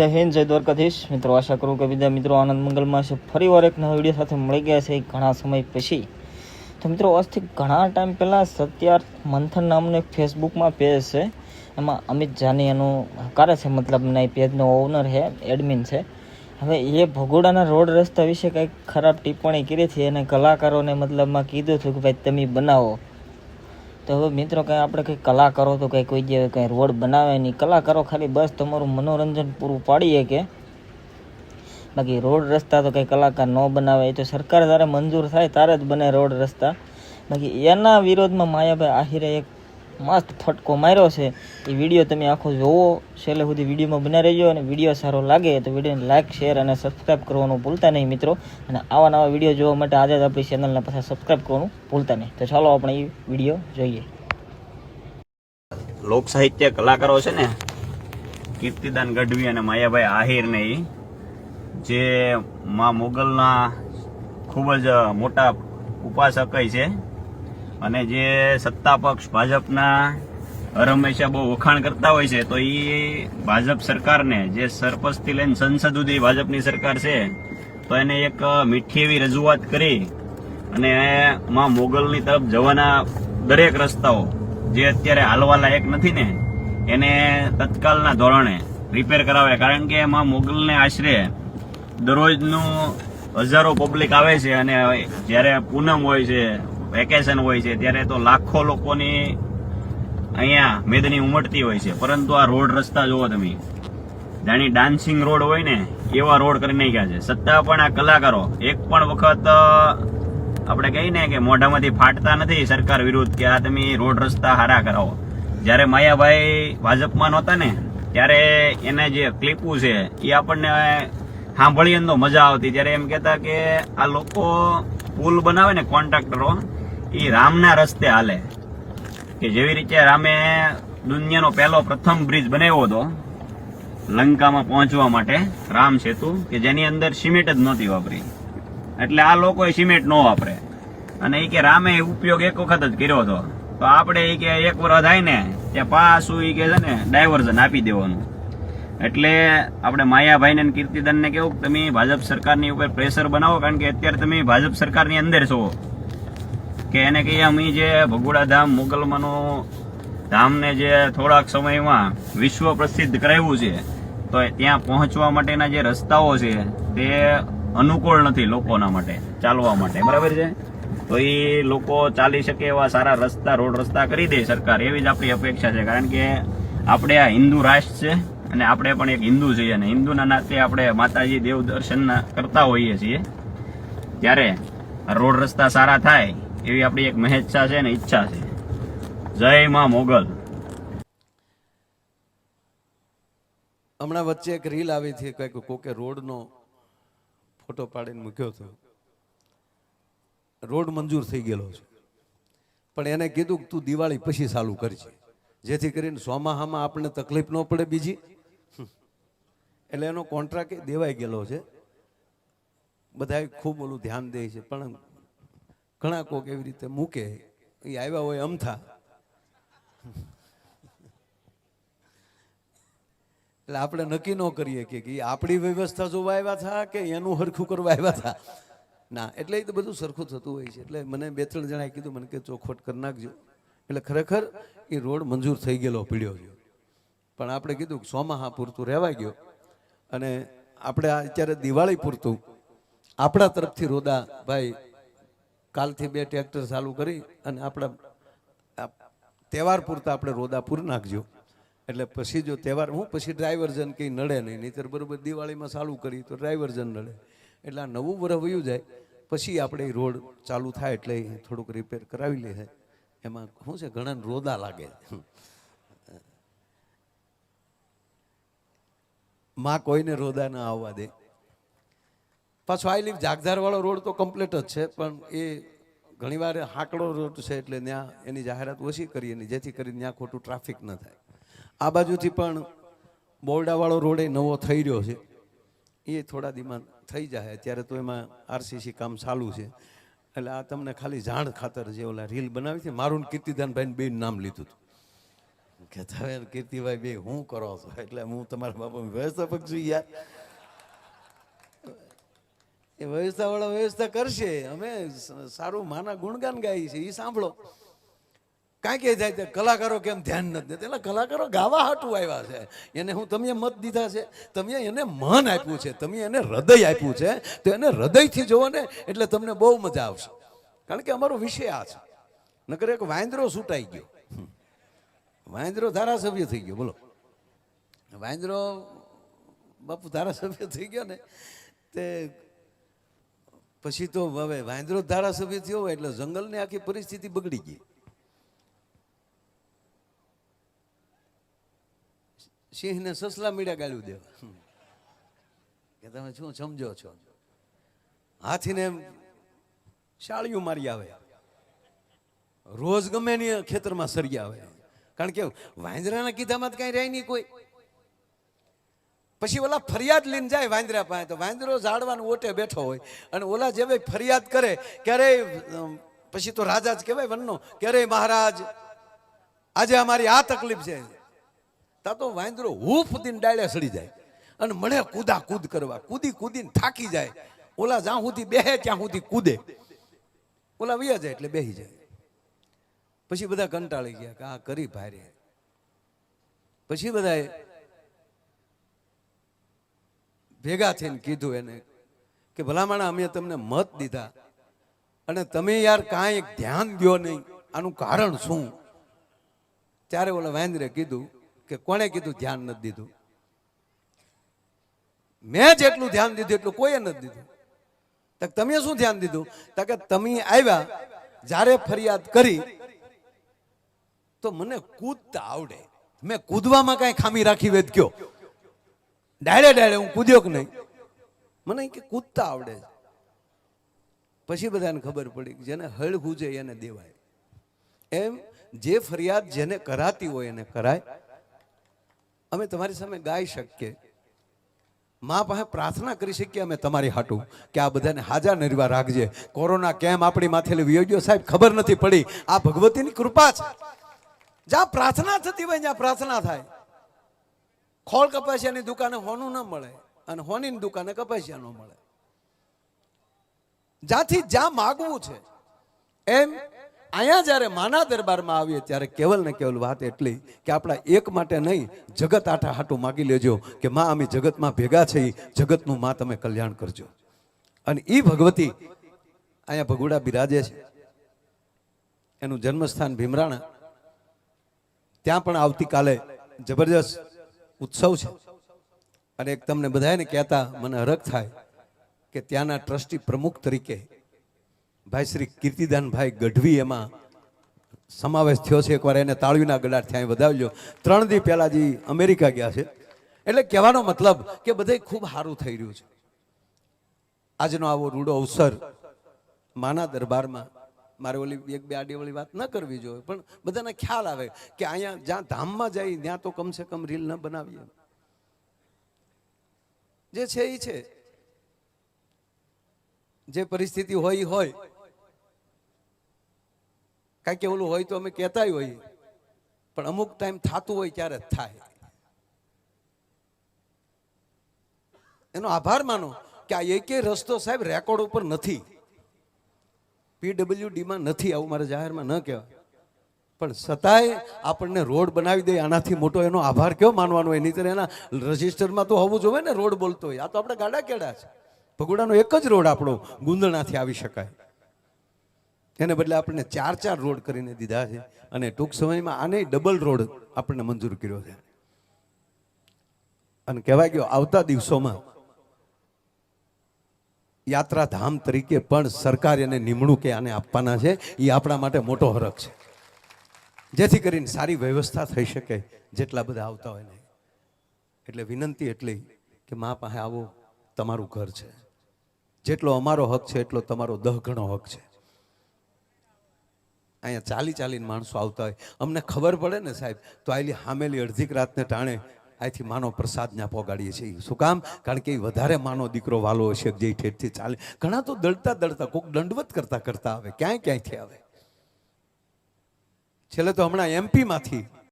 જય હિન્દ, જય દ્વારકાધીશ. મિત્રો, આશા કરું કે બીજા મિત્રો આનંદ મંગલમાં છે. ફરી વાર એક નવા વીડિયો સાથે મળી ગયા છે ઘણા સમય પછી. તો મિત્રો, આજથી ઘણા ટાઈમ પહેલાં સત્યાર્થ મંથન નામનું એક ફેસબુકમાં પેજ છે. એમાં અમિત જાની એનું કરે છે, મતલબ ના એ પેજનો ઓનર છે એડમિન છે. હવે એ ભગોડાના રોડ રસ્તા વિશે કંઈક ખરાબ ટિપ્પણી કરી હતી. અને કલાકારોને મતલબમાં કીધું હતું કે, ભાઈ, તમે બનાવો. તો હવે મિત્રો કંઈ આપણે કંઈ કલા કરો તો કંઈ કોઈ જે કંઈ રોડ બનાવે નહીં. કલાકારો ખાલી બસ તમારું મનોરંજન પૂરું પાડીએ કે? બાકી રોડ રસ્તા તો કંઈ કલાકાર ન બનાવે. એ તો સરકાર જ્યારે મંજૂર થાય ત્યારે જ બને રોડ રસ્તા. બાકી એના વિરોધમાં માયાભાઈ આહિરે એક મસ્ત ફટકો માર્યો છે. એ વીડિયો તમે આખો જોવો. છેલ્લે સુધી વિડીયોમાં બના રહેજો અને વીડિયો સારો લાગે તો વિડીયોને લાઇક શેર અને સબસ્ક્રાઈબ કરવાનું ભૂલતા નહીં મિત્રો. અને આવા નવા વીડિયો જોવા માટે આજે જ આપણી ચેનલને પાછા સબસ્ક્રાઈબ કરવાનું ભૂલતા નહીં. તો ચાલો આપણે એ વીડિયો જોઈએ. લોક સાહિત્ય કલાકારો છે ને, કીર્તિદાન ગઢવી અને માયાભાઈ આહિર ને ઈ, જે માં મોગલના ખૂબ જ મોટા ઉપાસક છે. અને જે સત્તા પક્ષ ભાજપના હરહંમેશા બહુ વખાણ કરતા હોય છે, તો એ ભાજપ સરકારને જે સરપંચથી લઈને સંસદ સુધી ભાજપની સરકાર છે, તો એને એક મીઠી એવી રજૂઆત કરી અને માં મોગલની તરફ જવાના દરેક રસ્તાઓ જે અત્યારે હાલવા લાયક નથી ને, એને તત્કાલના ધોરણે રિપેર કરાવે. કારણ કે એમાં મોગલને આશરે દરરોજનું હજારો પબ્લિક આવે છે અને જ્યારે પૂનમ હોય છે વેકેશન હોય છે, ત્યારે તો લાખો લોકોની અહીંયા મેદની ઉમટતી હોય છે. પરંતુ આ રોડ રસ્તા જુઓ તમે. જાણી ડાન્સિંગ રોડ હોય ને, એવા રોડ કરી નાખ્યા છે. સત્તા પણ આ કલાકારો. એક પણ વખત આપણે કહીએ ને કે મોઢામાંથી ફાટતા નથી સરકાર વિરુદ્ધ કે આ તમે રોડ રસ્તા હારા કરાવો. જ્યારે માયાભાઈ ભાજપમાં નહોતા ને, ત્યારે એને જે ક્લિપું છે, એ આપણને સાંભળીએ તો મજા આવતી. ત્યારે એમ કહેતા કે આ લોકો પુલ બનાવે ને કોન્ટ્રાક્ટરો એ રામના રસ્તે હાલે. કે જેવી રીતે રામે દુનિયાનો પહેલો પ્રથમ બ્રિજ બનાવ્યો હતો, લંકામાં પહોંચવા માટે રામ સેતુ, કે જેની અંદર સિમેન્ટ જ નહોતી વાપરી. એટલે આ લોકોએ સિમેન્ટ ન વાપરે. અને એ કે રામે ઉપયોગ એક વખત જ કર્યો હતો. તો આપણે એ કે એક વર્ષ થાય ને, ત્યાં પાછું એ કે છે ને ડાયવર્ઝન આપી દેવાનું. એટલે આપણે માયાભાઈને કીર્તિદાનને કેવું તમે ભાજપ સરકારની ઉપર પ્રેશર બનાવો, કારણ કે અત્યારે તમે ભાજપ સરકારની અંદર છો. કે એને કહીએ અમે જે ભગોડા ધામ મુગલમાનું ધામને જે થોડાક સમયમાં વિશ્વ પ્રસિદ્ધ કરાવ્યું છે, તો ત્યાં પહોંચવા માટેના જે રસ્તાઓ છે, તે અનુકૂળ નથી લોકોના માટે, ચાલવા માટે. બરાબર છે? તો એ લોકો ચાલી શકે એવા સારા રસ્તા, રોડ રસ્તા કરી દે સરકાર, એવી જ આપણી અપેક્ષા છે. કારણ કે આપણે આ હિન્દુ રાષ્ટ્ર છે અને આપણે પણ એક હિન્દુ છીએ અને હિન્દુના નાતે આપણે માતાજી દેવ દર્શન કરતા હોઈએ છીએ. ત્યારે રોડ રસ્તા સારા થાય એવી આપણી એક મહેચ્છા છે ને ઈચ્છા છે. જય માં મોગલ. હમણાં વચ્ચે એક રીલ આવી હતી, કંઈક કોકે રોડનો ફોટો પાડીને મૂક્યો હતો. રોડ મંજૂર થઈ ગયેલો છે. પણ એને કીધું કે તું દિવાળી પછી ચાલુ કરજે. જેથી કરીને સોમાહામાં આપણને તકલીફ ન પડે બીજી. એટલે એનો કોન્ટ્રાક્ટ દેવાઈ ગયેલો છે. બધા ખૂબ ઓલું ધ્યાન દે છે. પણ ઘણા કોક એવી રીતે મૂકે, એ આવ્યા હોય અમથા. એટલે આપણે નક્કી ન કરીએ કે આપણી વ્યવસ્થા જોવા આવ્યા હતા કે એનું હરખું કરવા આવ્યા હતા ના, એટલે એ તો બધું સરખું થતું હોય છે. એટલે મને બે ત્રણ જણાએ કીધું, મને કે ચોખવટ કરી નાખજો. એટલે ખરેખર એ રોડ મંજૂર થઈ ગયેલો, પીડ્યો ગયો. પણ આપણે કીધું કે સોમાહા પૂરતું રહેવા ગયો. અને આપણે અત્યારે દિવાળી પૂરતું. આપણા તરફથી રોદા ભાઈ કાલથી બે ટ્રેક્ટર ચાલુ કરી અને આપણા તહેવાર પૂરતા આપણે રોદા પૂર નાખજો. એટલે પછી જો તહેવાર, હું પછી ડ્રાઈવરજન કંઈ નડે નહીં, નહીતર બરોબર દિવાળીમાં ચાલુ કરી તો ડ્રાઈવરજન નડે. એટલે આ નવું બરફ વયું જાય, પછી આપણે એ રોડ ચાલુ થાય એટલે થોડુંક રિપેર કરાવી લે એમાં શું છે, ઘણા રોદા લાગે. માં કોઈને રોદા ના આવવા દે. પાછો આઈ લીવ જાગધારવાળો રોડ તો કમ્પ્લીટ જ છે, પણ એ ઘણીવાર હાકડો રોડ છે એટલે ત્યાં એની જાહેરાત ઓછી કરીએ ને જેથી કરીને ત્યાં ખોટું ટ્રાફિક ન થાય. આ બાજુથી પણ બોરડાવાળો રોડ એ નવો થઈ રહ્યો છે. એ થોડા દીમાં થઈ જાય, અત્યારે તો એમાં આરસીસી કામ ચાલુ છે. એટલે આ તમને ખાલી જાણ ખાતર જે ઓલા રીલ બનાવી છે મારું ને કીર્તિદાનભાઈ બે નામ લીધું હતું. કે તમે કીર્તિભાઈ બે, હું કરો છો? એટલે હું તમારા બાપા વ્યવસ્થાપક છું યાર. એ વ્યવસ્થાવાળા વ્યવસ્થા કરશે. અમે સારું માના ગુણગાન ગાઈએ છીએ એ સાંભળો. કાંઈ કહે જાય કલાકારો કેમ ધ્યાન નથી દેતા? એટલે કલાકારો ગાવા હાટું આવ્યા છે. એને હું, તમે મત દીધા છે? તમે એને મન આપ્યું છે, તમે એને હૃદય આપ્યું છે, તો એને હૃદયથી જોવો ને એટલે તમને બહુ મજા આવશે. કારણ કે અમારો વિષય આ છે. નકર એક વાંદરો છૂટાઈ ગયો. વાંદરો ધારાસભ્ય થઈ ગયો, બોલો. વાંદરો બાપુ ધારાસભ્ય થઈ ગયો ને, તે પછી તો હવે વાંદરો ધારાસભ્ય થયો એટલે જંગલની આખી પરિસ્થિતિ બગડી ગઈ. સિંહને સસલા મીડા ગાળ્યું દેવા. કે તમે શું સમજો છો? હાથીને શાળિયું મારી આવે. રોજ ગમે ની ખેતરમાં સરી આવે. કારણ કે વાંદરાના કીધામાં તો કાંઈ રહે નહીં કોઈ. પછી ઓલા ફરિયાદ લઈને જાય વાંદરા પાસે. તો વાંદરો ઝાડવાનું ઓટે બેઠો હોય અને ઓલા જે ભાઈ ફરિયાદ કરે ક્યારે પછી તો રાજા જ કહેવાય વનનો ક્યારે મહારાજ, આજે અમારી આ તકલીફ છે. તા તો વાંદરો હૂફ દીને ડાળે સડી જાય. અને મળે કૂદા કૂદ કરવા, કૂદી કૂદીને થાકી જાય. ઓલા જ્યાં સુધી બેહે ત્યાં સુધી કૂદે. ઓલા વયા જાય એટલે બેહી જાય. પછી બધા કંટાળી ગયા કે આ કરી ભારે. પછી બધાએ ભેગા થઈને કીધું એને કે, ભલામણ, અમે તમને મત દીધા અને તમે યાર કાંઈ ધ્યાન દ્યો નહીં. આનું કારણ શું? ત્યારે ઓલા વાંદરે કીધું કે, કોણે કીધું ધ્યાન નથી દીધું? મેં જેટલું ધ્યાન દીધું એટલું કોઈએ નથી દીધું. તો તમે શું ધ્યાન દીધું? તો કે તમે આવ્યા, જ્યારે ફરિયાદ કરી, તો મને કૂદતા આવડે. મેં કૂદવામાં કાંઈ ખામી રાખી વેદ કયો ડાયરે ડાયરે હું કૂદ્યો કે નહીં? મને કે કૂદતા આવડે છે. પછી બધાને ખબર પડી કે જેને હળ ગુજે એને દેવાય. એમ જે ફરિયાદ જેને કરાતી હોય એને કરાય. અમે તમારી સામે ગાઈ શકીએ. મા પાસે પ્રાર્થના કરી શકીએ અમે તમારી હાટું કે આ બધાને હાજા નિર્વા રાખજે. કોરોના કેમ આપણી માથે વિયોગ્યો સાહેબ? ખબર નથી પડી. આ ભગવતીની કૃપા છે. જ્યાં પ્રાર્થના થતી હોય ત્યાં પ્રાર્થના થાય. ખોળ કપાસિયાની દુકાને હોનું ન મળે અને હોનીની દુકાને કપાસિયા ન મળે. જ્યાંથી જ્યાં માગવું છે, એમ અહીંયા જ્યારે માના દરબારમાં આવીએ ત્યારે કેવલ ને કેવલ વાત એટલી કે આપણા એક માટે નહીં, જગત આઠા હાટું માગી લેજો કે માં, અમે જગતમાં ભેગા છે જગતનું માં તમે કલ્યાણ કરજો. અને એ ભગવતી અહીંયા ભગુડા બિરાજે છે. એનું જન્મસ્થાન ભીમરાણા. ત્યાં પણ આવતીકાલે જબરજસ્ત ઉત્સવ છે. અને એક તમને બધાને કહેતા મને હરખ થાય કે ત્યાંના ટ્રસ્ટી પ્રમુખ તરીકે ભાઈ શ્રી કીર્તિદાનભાઈ ગઢવી એમાં સમાવેશ થયો છે. એકવાર એને તાળવીના ગડાટ ત્યાં વધાવજો ત્રણ દી પહેલાં જે અમેરિકા ગયા છે. એટલે કહેવાનો મતલબ કે બધે ખૂબ સારું થઈ રહ્યું છે. આજનો આવો રૂડો અવસર માના દરબારમાં મારે ઓલી એક બે આડી વાળી વાત ન કરવી જોઈએ, પણ બધાને ખ્યાલ આવે કે અહીંયા જ્યાં ધામમાં જાય, ત્યાં તો કમસે કમ રીલ ન બનાવીએ. જે છે એ છે. જે પરિસ્થિતિ હોય હોય. કાંઈક ઓલું હોય તો અમે કહેતાય હોઈએ. પણ અમુક ટાઈમ થતું હોય ત્યારે જ થાય. એનો આભાર માનો કે આ એકેય રસ્તો સાહેબ રેકોર્ડ ઉપર નથી. પીડબ્લ્યુડીમાં નથી આવું, મારે જાહેરમાં ન કહેવાય. પણ છતાંય આપણને રોડ બનાવી દે, આનાથી મોટો એનો આભાર કયો માનવાનો એની તરફ એના રજિસ્ટરમાં તો હોવું જોઈએ ને રોડ બોલતો હોય. આ તો આપણે ગાડા કેડા છે. ભગોડાનો એક જ રોડ આપણો ગુંદણાથી આવી શકાય. એને બદલે આપણને ચાર ચાર રોડ કરીને દીધા છે અને ટૂંક સમયમાં આને ડબલ રોડ આપણને મંજૂર કર્યો છે. અને કહેવાય ગયો, આવતા દિવસોમાં યાત્રાધામ તરીકે પણ સરકાર એને નિમણૂક આને આપવાના છે, એ આપણા માટે મોટો હરખ છે. જેથી કરીને સારી વ્યવસ્થા થઈ શકે જેટલા બધા આવતા હોય ને. એટલે વિનંતી એટલી કે મા પાસે આવો, તમારું ઘર છે. જેટલો અમારો હક છે, એટલો તમારો દહ ગણો હક છે. અહીંયા ચાલી ચાલીને માણસો આવતા હોય. અમને ખબર પડે ને સાહેબ, તો આયલી હામેલી અડધીક રાતને ટાણે અહીંથી માનો પ્રસાદ ત્યાં પોગાડીએ છીએ. શું કામ? કારણ કે એ વધારે માનો દીકરો વાલો હશે, જે ઠેઠથી ચાલે. ઘણા તો દળતા દળતા કોઈક દંડવત કરતા કરતા આવે. ક્યાંય ક્યાંયથી આવે? છેલ્લે તો હમણાં એમપીમાંથી